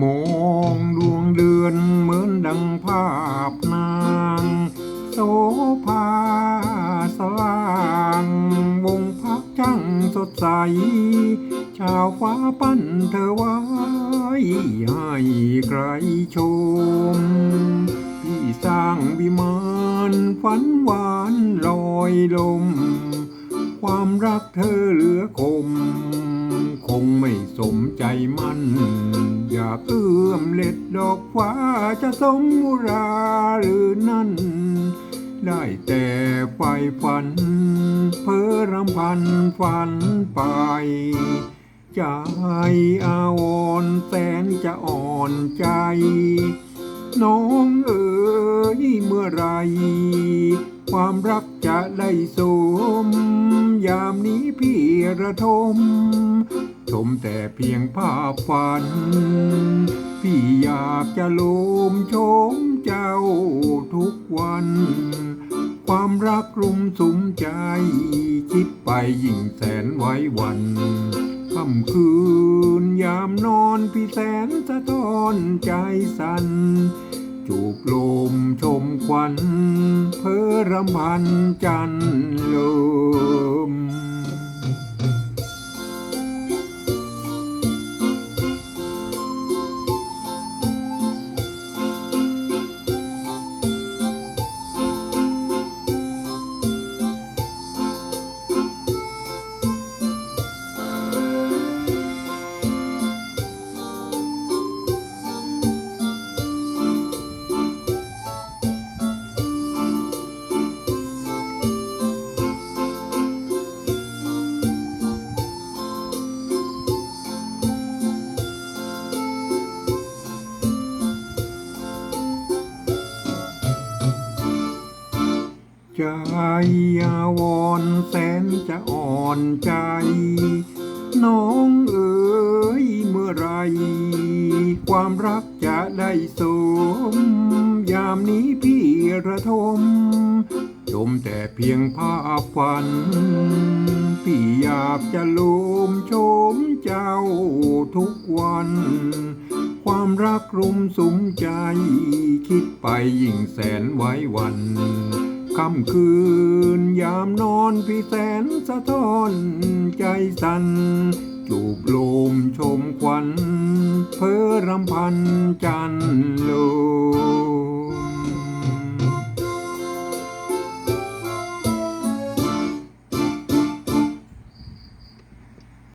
มองดวงเดือนเหมือนดังภาพนางโสภาสลางวงพักจังสดใส ชาวฟ้าปั้นเธอไว้ ให้ใครชม พี่สร้างวิมานฝันหวานลอยลม ความรักเธอเหลือคม คงไม่สมใจมันากเอื้อมเล็ดดอกฟ้าจะสมมุราหรือนั่น ได้แต่ไฟฝัน เพ้อรำพันฝันไปใจอาวรแสนจะอ่อนใจ น้องเอ๋ยเมื่อไร ความรักจะได้สม ยามนี้พี่ระทม ชมแต่เพียงภาพฝัน พี่อยากจะโลมชมเจ้าทุกวัน ความรักรุมสุมใจ คิดไปยิ่งแสนไว้วันค่ำคืนยามนอนพี่แสนสะท้อนใจสัน่นจูบลมชมควัน เพ้อรำพันจันลม ใจอาวรณ์แสนจะอ่อนใจ น้องเอ๋ยเมื่อไร ความรักจะได้สม ยามนี้พี่ระทม ชมแต่เพียงภาพฝัน พี่อยากจะโลมชมเจ้าทุกวัน ความรักรุมสุมใจ คิดไปยิ่งแสนไว้วัน ค่ำคืน ยามนอนพี่แสนสะท้อนใจสัน่นจูบลมชมควัน เพ้อรำพันจันโล